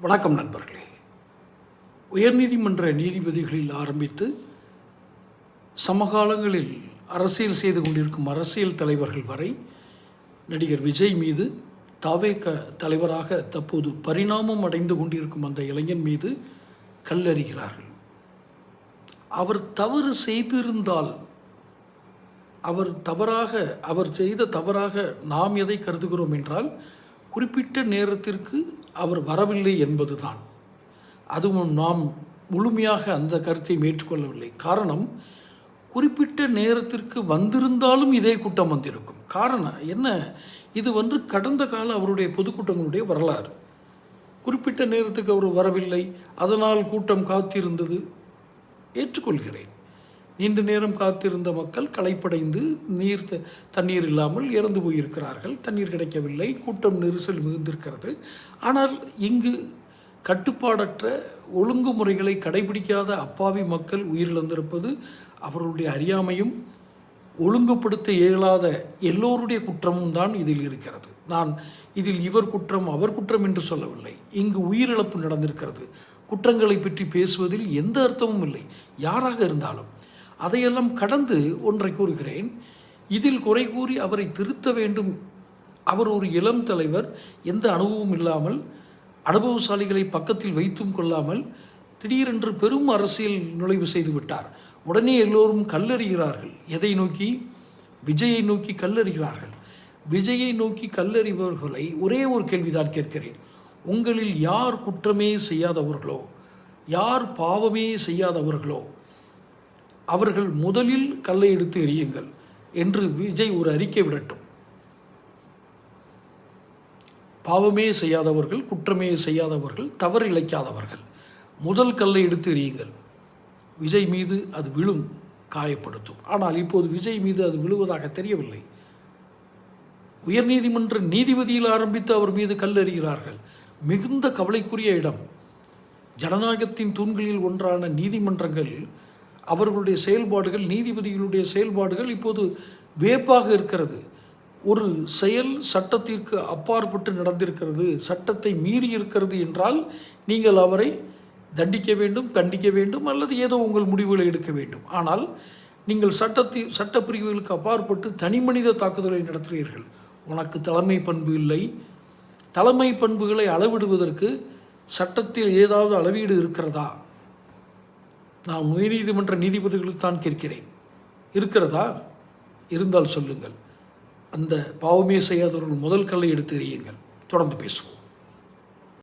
வணக்கம் நண்பர்களே. உயர்நீதிமன்ற நீதிபதிகளில் ஆரம்பித்து சமகாலங்களில் அரசியல் செய்து கொண்டிருக்கும் அரசியல் தலைவர்கள் வரை நடிகர் விஜய் மீது தாவேக தலைவராக தற்போது பரிணாமம் அடைந்து கொண்டிருக்கும் அந்த இளைஞன் மீது கல்லறிகிறார்கள். அவர் தவறு செய்திருந்தால் அவர் தவறாக அவர் செய்த தவறாக நாம் எதை கருதுகிறோம் என்றால் குறிப்பிட்ட நேரத்திற்கு அவர் வரவில்லை என்பதுதான். அதுவும் நாம் முழுமையாக அந்த கருத்தை ஏற்றுக்கொள்ளவில்லை. காரணம் குறிப்பிட்ட நேரத்திற்கு வந்திருந்தாலும் இதே கூட்டம் வந்திருக்கும். காரணம் என்ன? இது வந்து கடந்த கால அவருடைய பொதுக்கூட்டங்களுடைய வரலாறு. குறிப்பிட்ட நேரத்துக்கு அவர் வரவில்லை. அதனால் கூட்டம் காத்திருந்தது. ஏற்றுக்கொள்கிறேன். நீண்ட நேரம் காத்திருந்த மக்கள் களைப்படைந்து நீர் த- தண்ணீர் இல்லாமல் இறந்து போயிருக்கிறார்கள். தண்ணீர் கிடைக்கவில்லை. கூட்டம் நெரிசல் மிகுந்திருக்கிறது ஆனால் இங்கு கட்டுப்பாடற்ற ஒழுங்குமுறைகளை கடைபிடிக்காத அப்பாவி மக்கள் உயிரிழந்திருப்பது அவர்களுடைய அறியாமையும் ஒழுங்குபடுத்த இயலாத எல்லோருடைய குற்றமும் தான் இதில் இருக்கிறது. நான் இதில் இவர் குற்றம் அவர் குற்றம் என்று சொல்லவில்லை. இங்கு உயிரிழப்பு நடந்திருக்கிறது. குற்றங்களை பற்றி பேசுவதில் எந்த அர்த்தமும் இல்லை. யாராக இருந்தாலும். அதையெல்லாம் கடந்து ஒன்றை கூறுகிறேன். இதில் குறை கூறி அவரை திருத்த வேண்டும். அவர் ஒரு இளம் தலைவர் எந்த அனுபவமும் இல்லாமல் அனுபவசாலிகளை பக்கத்தில் வைத்தும் கொள்ளாமல் திடீரென்று பெரும் அரசியல் நுழைவு செய்து விட்டார். உடனே எல்லோரும் கல்லறிகிறார்கள். எதை நோக்கி? விஜயை நோக்கி கல்லறிகிறார்கள். விஜயை நோக்கி கல்லறிபவர்களை ஒரே ஒரு கேள்விதான் கேட்கிறேன். உங்களில் யார் குற்றமே செய்யாதவர்களோ? யார் பாவமே செய்யாதவர்களோ? அவர்கள் முதலில் கல்லை எடுத்து எரியுங்கள் என்று விஜய் ஒரு அறிக்கை விடட்டும். பாவமே செய்யாதவர்கள் குற்றமே செய்யாதவர்கள் தவறு இழைக்காதவர்கள் முதல் கல்லை எடுத்து எறியுங்கள். விஜய் மீது அது விழும் காயப்படுத்தும். ஆனால் இப்போது விஜய் மீது அது விழுவதாக தெரியவில்லை. உயர்நீதிமன்ற நீதிபதியில் ஆரம்பித்து அவர் மீது கல்லெறிகிறார்கள் மிகுந்த கவலைக்குரிய இடம். ஜனநாயகத்தின் தூண்களில் ஒன்றான நீதிமன்றங்கள் அவர்களுடைய செயல்பாடுகள் நீதிபதிகளுடைய செயல்பாடுகள் இப்போது வேப்பாக இருக்கிறது. ஒரு செயல் சட்டத்திற்கு அப்பாற்பட்டு நடந்திருக்கிறது சட்டத்தை மீறி இருக்கிறது என்றால் நீங்கள் அவரை தண்டிக்க வேண்டும் கண்டிக்க வேண்டும் அல்லது ஏதோ உங்கள் முடிவுகளை எடுக்க வேண்டும். ஆனால் நீங்கள் சட்டத்தி சட்ட பிரிவுகளுக்கு அப்பாற்பட்டு தனிமனித தாக்குதலை நடத்துகிறீர்கள். உனக்கு தலைமை பண்பு இல்லை. தலைமை பண்புகளை அளவிடுவதற்கு சட்டத்தில் ஏதாவது அளவீடு இருக்கிறதா? நான் உயர்நீதிமன்ற நீதிபதிகளுக்கு தான் கேட்கிறேன். இருக்கிறதா? இருந்தால் சொல்லுங்கள். அந்த பாவமே செய்யாதவர்கள் முதல் கல்லை எடுத்து எறியுங்கள். தொடர்ந்து பேசுவோம்.